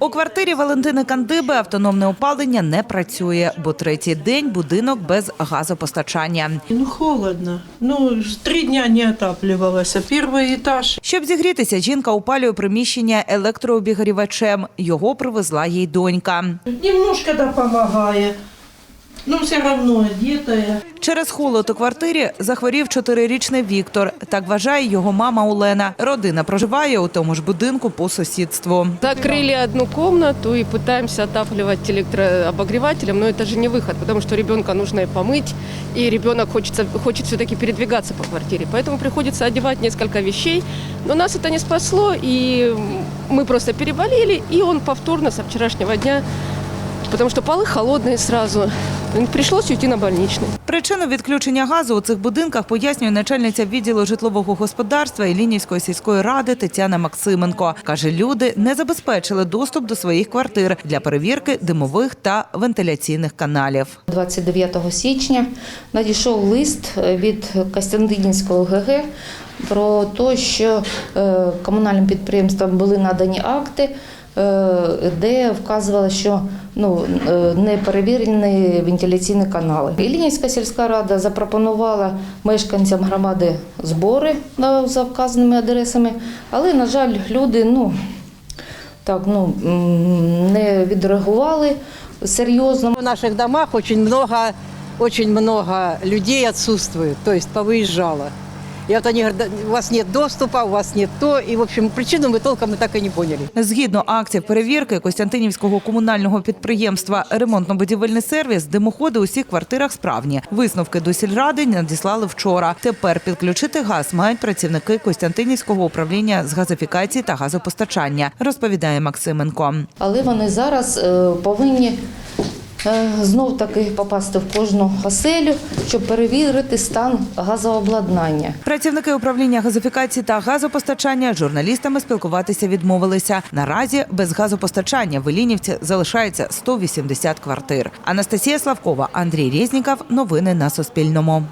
У квартирі Валентини Кандиби автономне опалення не працює, бо третій день будинок без газопостачання. Ну, холодно. Ну, три дня не отаплювалася. Перший етаж. Щоб зігрітися, жінка опалює приміщення електрообігрівачем. Його привезла їй донька. немножко допомагає. Но все равно одетая. Через холод у квартирі захворів чотирирічний Віктор. Так вважає його мама Олена. Родина проживає у тому ж будинку по сусідству. Закрыли одну комнату и пытаемся отапливать электрообогревателем, но это же не выход, потому что ребенка нужно и помыть, и ребенок хочется, хочет все-таки передвигаться по квартире. Поэтому приходится одевать несколько вещей. Но нас это не спасло, и мы просто переболели, и он повторно со вчерашнего дня, потому что полы холодные сразу, пришлось уйти на больничный. Причину відключення газу у цих будинках пояснює начальниця відділу житлового господарства Іллінівської сільської ради Тетяна Максименко. Каже, люди не забезпечили доступ до своїх квартир для перевірки димових та вентиляційних каналів. 29 січня надійшов лист від Костянтинівського ГГ про те, що е, комунальним підприємствам були надані акти, е, де вказували, що ну, е, не перевірені вентиляційні канали. Іллінівська сільська рада запропонувала мешканцям громади збори за вказаними адресами, але, на жаль, люди ну, так, ну, не відреагували серйозно. В наших домах очень много, очень много людей отсутствует, то есть повыезжало. И вот они говорят, у вас нет доступа, у вас нет то. И, в общем, причину мы толком так и не поняли. Згідно актів перевірки Костянтинівського комунального підприємства Ремонтно-будівельний сервіс, димоходи у всіх квартирах справні. Висновки до сільради надіслали вчора. Тепер підключити газ мають працівники Костянтинівського управління з газифікації та газопостачання, розповідає Максименко. Але вони зараз е, повинні знов таки попасти в кожну оселю, щоб перевірити стан газообладнання. Працівники управління газифікації та газопостачання з журналістами спілкуватися відмовилися. Наразі без газопостачання в Ілінівці залишається 180 квартир. Анастасія Славкова, Андрій Резніков. Новини на Суспільному.